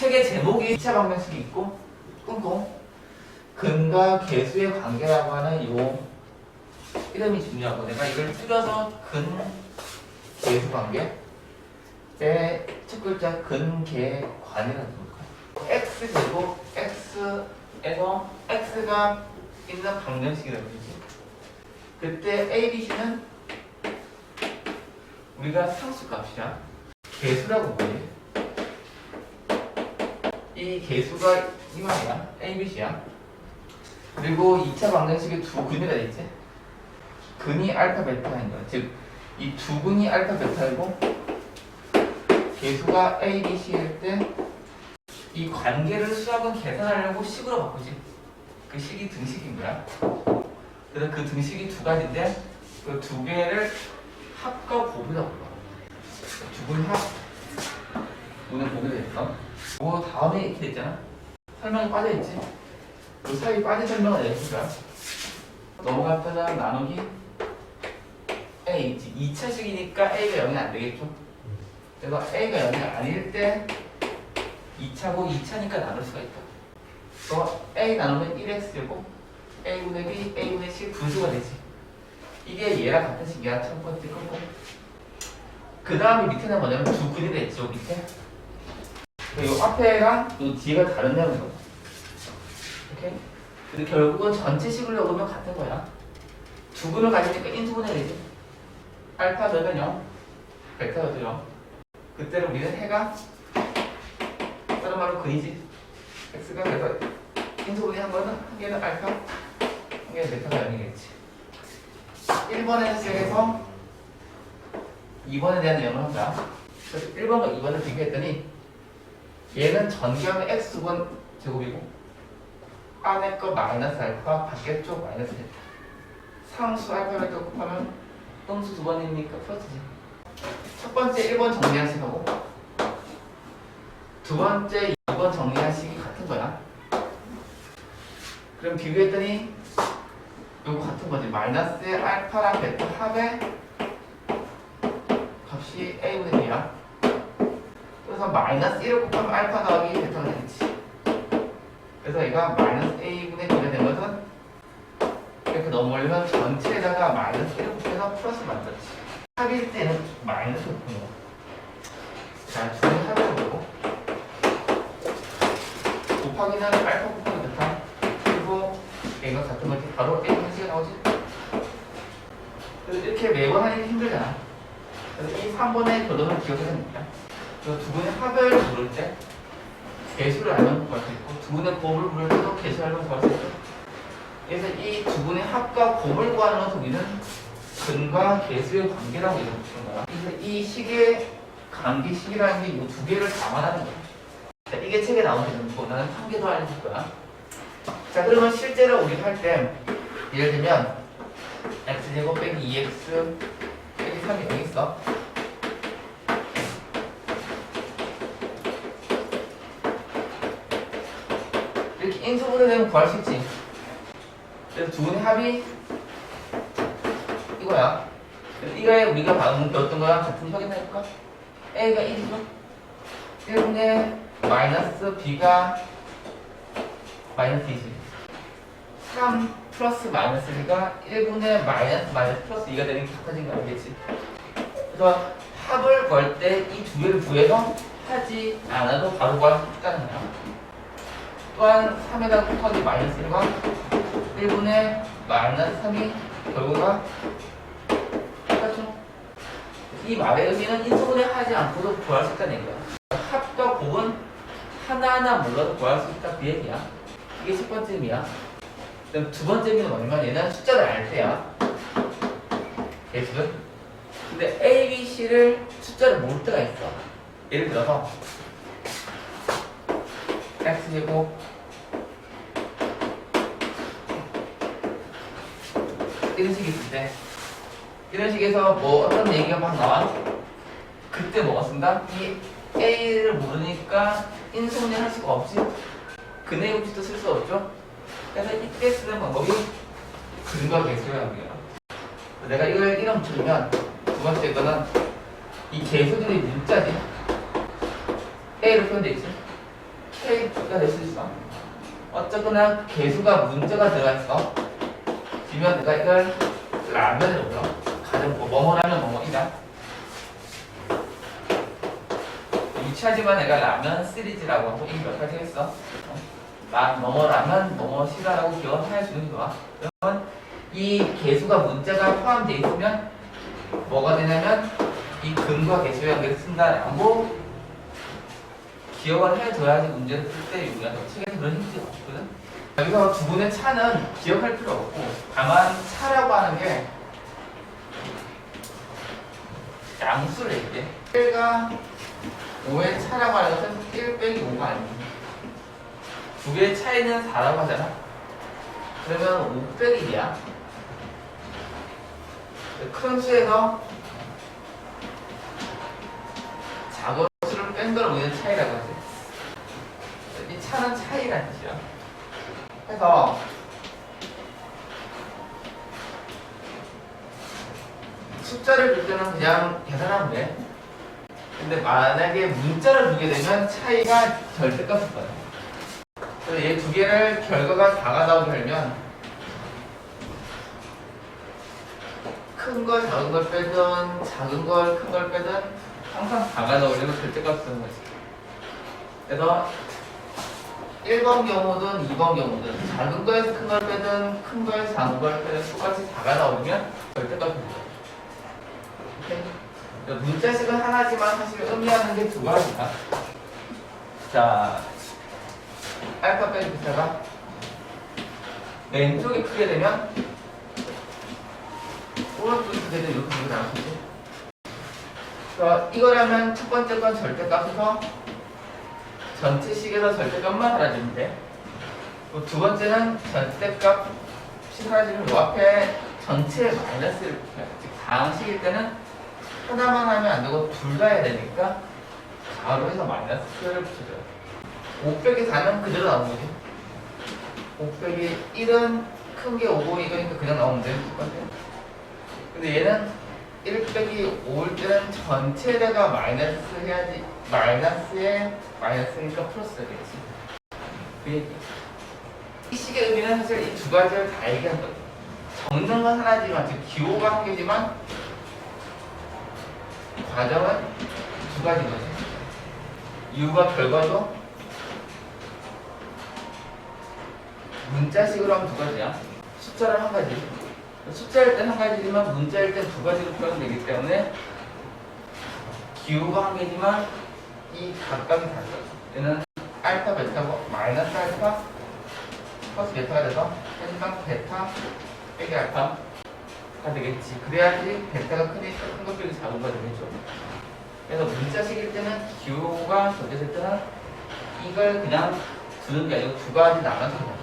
책의 제목이 2차 방정식이 있고 끊고 근과 개수의 관계라고 하는 요 이름이 중요하고 내가 이걸 줄여서 근 개수 관계 첫 글자 근개관이라고 볼까 x 제곱 x에서 x가 있는 방정식이라고 그러지 그때 a, b, c는 우리가 상수 값이야 개수라고 보지 이 개수가 이 말이야? A, b, c야? 그리고 2차 방정식에 두 근이라 돼 있지? 근이 알파 베타인 거야. 즉 이 두 근이 알파 베타이고 개수가 a, b, c일 때 이 관계를 수학은 계산하려고 식으로 바꾸지. 그 식이 등식인 거야. 그래서 그 등식이 두 가지인데 그 두 개를 합과 곱이라고 불러. 두분 합. 오늘 보게 됐어 뭐 다음에 이렇게 됐잖아. 설명이 빠져있지? 그 사이 빠진 내줄 거야 넘어갔다가 나누기 A. 있지 2차식이니까 A가 0이 안 되겠죠? 그래서 A가 0이 아닐 때 2차고 2차니까 나눌 수가 있다. 또 A 나누면 1X고 A분의 B, A분의 C 분수가 되지. 이게 얘랑 같은 식이야. 첫 번째 거고. 그 다음에 밑에는 뭐냐면 두 근이 됐죠 밑에 이 앞에랑 이 뒤가 다르냐는 거 오케이? 근데 결국은 전체식을 넣으면 같은 거야. 두 근을 가지니까 인수분해야 되지. 알파 넣으면 0 베타 넣어도 0 그때는 우리는 해가 다른 말로 근이지. x가 그래서 인수분해 한 번은 한 개는 알파 한 개는 베타가 0이겠지. 1번에는 시작해서 2번에 대한 내용을 한다. 그래서 1번과 2번을 비교했더니 얘는 전경의 x분 제곱이고 안에 거 마이너스 알파 밖에 쪽 마이너스 베타 상수 알파를 또 곱하면 음수 두 번이니까 플러스지. 첫 번째 1번 정리한 식하고 두 번째 2번 정리한 식이 같은 거야. 그럼 비교했더니 요거 같은 거지. 마이너스 알파랑 베타 합의 값이 a분의 b야 그래서 마이너스 1을 곱하면 알파 더하기 베타가 되겠지. 그래서 얘가 마이너스 a분의 b가 된 것은 이렇게 넘어오려면 전체에다가 마이너스 1을 곱해서 플러스 만들었지. 합일 때는 마이너스 곱한 거. 자, 둘이 합을 보고 곱하기는 알파 곱하기 베타. 그리고 얘가 같은 거지 바로 a분의 c가 나오지? 그래서 이렇게 매번 하기 힘들잖아. 그래서 이 3번의 교도를 기억해야 됩니다 그래서 두 분의 합을 부를 때 개수를 알면 구할 수 있고 두 분의 곱을 부를 때도 개수를 알면 구할 수 있고 그래서 이 두 분의 합과 곱을 구하는 것은 우리는 근과 개수의 관계라고 이름 붙이는 거야. 그래서 이 식의 관계식이라는 게 이 두 개를 감안하는 거야. 자, 이게 책에 나오는 문구 나는 한개더 알려줄 거야. 자 그러면 실제로 우리가 할때 예를 들면 x제곱 빼기 2x 빼기 3이 0 있어 이렇게 인수분해 되면 구할 수 있지. 그래서 두 분의 합이 이거야. 이거에 우리가 방금 배웠던 거랑 같은 확인해 볼까? a가 1이죠 1분의 마이너스 b가 마이너스 2지. 3 플러스 마이너스 2가 1분의 마이너스 마이너스 플러스 2가 되는 게 같아진 거 알겠지? 그래서 합을 구할 때이 두 개를 구해서 하지 않아도 바로 구할 수 있다는 거야 또한 3에다 곱하기 마이너스 1과 1분의 마이너스 3이 결과가 똑같죠? 이 말의 의미는 인수분해 하지 않고도 구할 수 있다는 얘기야. 합과 곱은 하나하나 몰라도 구할 수 있다. 그 얘기야. 이게 첫 번째 의미야. 그럼 두 번째 의미는 뭐냐면 얘는 숫자를 알 때야. 개수는 근데 A, B, C를 숫자를 모를 때가 있어. 예를 들어서 X제곱 이런 식이 때 이런 식에서 뭐 어떤 얘기가 막 나와 그때 뭐가 쓴다? 이 A를 모르니까 인수분해 할 수가 없지 그 내용부터 쓸수 없죠 그래서 이때 쓰는 방법이 근과 개수라는 거야 내가 이걸 이름 붙여주면 두 번째 거는 이 개수들이 문자지 A로 표현돼 있지 K가 될 수 있어. 어쨌거나 개수가 문자가 들어가 있어. 지면 내가 이걸 라면으로 불러. 가정 뭐 뭐뭐라면 뭐뭐이다. 유치하지만 내가 라면 시리즈라고 하고 이몇 가지 했어. 어? 라 뭐뭐라면 뭐뭐시다라고 기억을 해주는 게 좋아. 그러면 이 개수가 문자가 포함되어 있으면 뭐가 되냐면 이 근과 개수의 관계를 쓴다라고 기억을 해둬야지 문제를 풀때 우리가 더 책에서 그런 힌트가 없거든. 여기서 두 분의 차는 기억할 필요 없고 다만 차라고 하는 게 양수를 얘기해. 1과 5의 차라고 하는 것은 1 빼기 5가 아닙니다. 두 개의 차이는 4라고 하잖아. 그러면 5 빼기 1이야. 큰 수에서 작은 수를 뺀 걸 우리는 차이라고 하지. 이 차는 차이라는 뜻이야. 그래서 숫자를 줄 때는 그냥 계산하면 돼. 근데 만약에 문자를 두게 되면 차이가 절대값일 거야. 그래서 얘 두 개를 결과가 다가 나오게 하면 큰 걸 작은 걸 빼든 작은 걸 큰 걸 빼든 항상 다가 나오려면 절대값 쓰는 거지. 그래서 1번 경우든 2번 경우든 작은 거에서 큰 걸 빼든 큰 거에서 작은 걸 빼든 똑같이 다가 나오면 절대값이 돼. 오케이? 그러니까 문자식은 하나지만 사실 의미하는 게 두 가지다. 자, 알파 빼기 비타가 왼쪽이 크게 되면 오른쪽이 크게 되면 이렇게. 그러니까 이거라면 첫 번째 건 절대값에서 전체 식에서 절대값만. 그리고 두 번째는 절대값이 사라지면 요 앞에 전체 마이너스를. 즉 다항식일 때는 하나만 하면 안 되고 둘 다 해야 되니까 가로에서 마이너스를 붙여줘요. 5 빼기 4는 그대로 나오는 거지. 5 빼기 1은 큰 게 5고 이거니까 그냥 나오면 돼. 똑같아. 근데 얘는 1 빼기 5일 때는 전체에다가 마이너스 해야지. 마이너스에 마이너스니까 플러스 되겠지. 그 얘기. 이 식의 의미는 사실 이 두 가지를 다 얘기한 거죠. 건 하나지만, 즉 기호가 한 개지만 과정은 두 가지인 거지. 이유가 결과도 문자식으로 하면 두 가지야. 숫자를 한 가지. 숫자일 땐 한 가지지만 문자일 땐 두 가지로 표현되기 때문에 기호가 한 개지만 이 각각이 달라. 얘는 알파, 베타고 마이너스 알파 플러스 베타가 돼서 현상 베타 빼기 알파 가 되겠지. 그래야지 베타가 크니까 큰것 빼기 작은 거 되겠죠. 그래서 문자식일 때는 기호가 적혀질 때는 이걸 그냥 두는 게 아니고 두 가지 나눠서